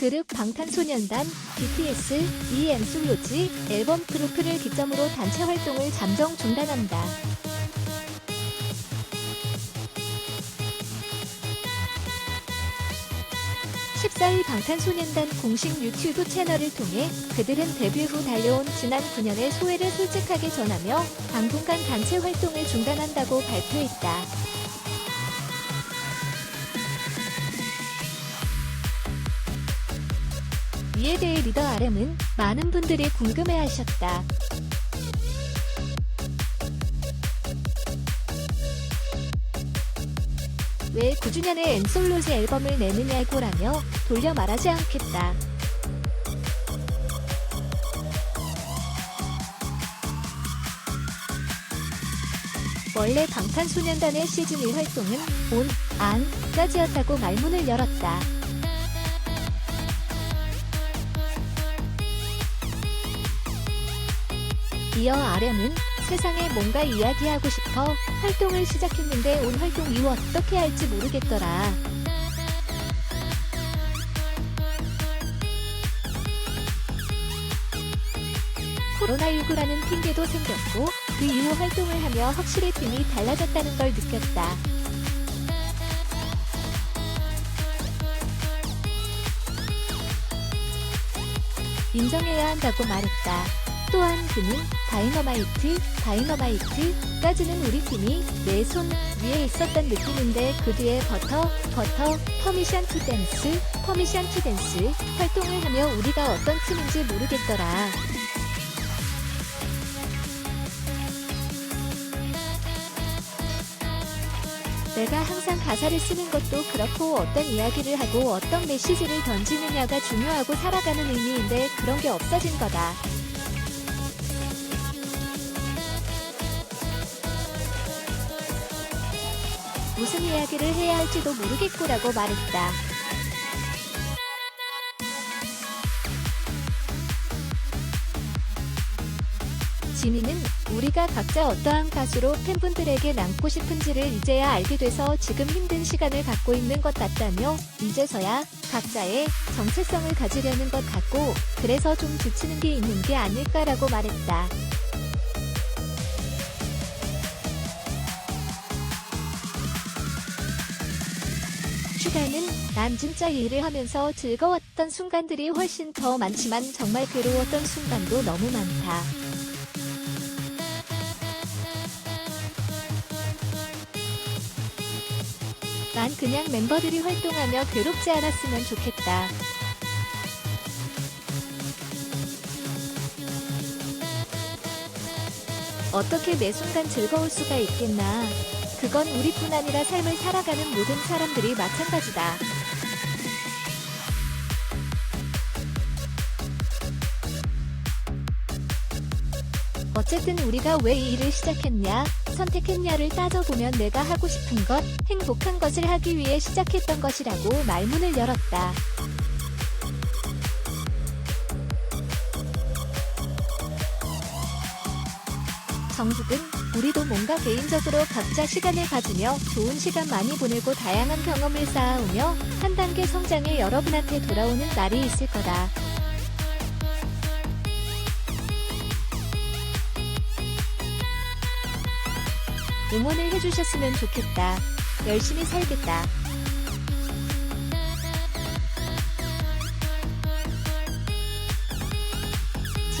그룹 방탄소년단, BTS, EM솔로지 앨범 트로프를 기점으로 단체 활동을 잠정 중단한다. 14일 방탄소년단 공식 유튜브 채널을 통해 그들은 데뷔 후 달려온 지난 9년의 소회를 솔직하게 전하며 당분간 단체 활동을 중단한다고 발표했다. 이에 대해 리더 RM은 많은 분들이 궁금해하셨다. 왜 9주년의 엠솔로지 앨범을 내느냐고라며 돌려 말하지 않겠다. 원래 방탄소년단의 시즌 1 활동은 온, 안 까지였다고 말문을 열었다. 이어 RM은 세상에 뭔가 이야기하고 싶어 활동을 시작했는데 온 활동 이후 어떻게 할지 모르겠더라. 코로나19라는 핑계도 생겼고 그 이후 활동을 하며 확실히 팀이 달라졌다는 걸 느꼈다. 인정해야 한다고 말했다. 또한 그는 다이너마이트, 다이너마이트까지는 우리 팀이 내 손 위에 있었던 느낌인데 그 뒤에 버터, 버터, 퍼미션 투 댄스, 퍼미션 투 댄스 활동을 하며 우리가 어떤 팀인지 모르겠더라. 내가 항상 가사를 쓰는 것도 그렇고 어떤 이야기를 하고 어떤 메시지를 던지느냐가 중요하고 살아가는 의미인데 그런 게 없어진 거다. 무슨 이야기를 해야 할지도 모르겠고라고 말했다. 지민은 우리가 각자 어떠한 가수로 팬분들에게 남고 싶은지를 이제야 알게 돼서 지금 힘든 시간을 갖고 있는 것 같다며 이제서야 각자의 정체성을 가지려는 것 같고 그래서 좀 지치는 게 있는 게 아닐까라고 말했다. 슈가는 난 진짜 일을 하면서 즐거웠던 순간들이 훨씬 더 많지만 정말 괴로웠던 순간도 너무 많다. 난 그냥 멤버들이 활동하며 괴롭지 않았으면 좋겠다. 어떻게 매 순간 즐거울 수가 있겠나. 그건 우리뿐 아니라 삶을 살아가는 모든 사람들이 마찬가지다. 어쨌든 우리가 왜 이 일을 시작했냐, 선택했냐를 따져보면 내가 하고 싶은 것, 행복한 것을 하기 위해 시작했던 것이라고 말문을 열었다. 정숙은 우리도 뭔가 개인적으로 각자 시간을 가지며 좋은 시간 많이 보내고 다양한 경험을 쌓아오며 한 단계 성장해 여러분한테 돌아오는 날이 있을 거다. 응원을 해주셨으면 좋겠다. 열심히 살겠다.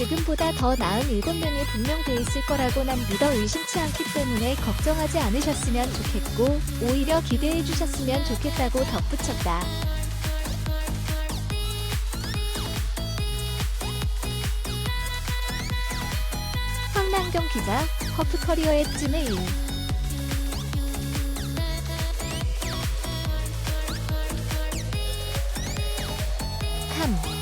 지금보다 더 나은 일곱 명이 분명 돼 있을 거라고 난 믿어 의심치 않기 때문에 걱정하지 않으셨으면 좋겠고 오히려 기대해 주셨으면 좋겠다고 덧붙였다. 황남경 기자, 커프 커리어의 찜메일 3.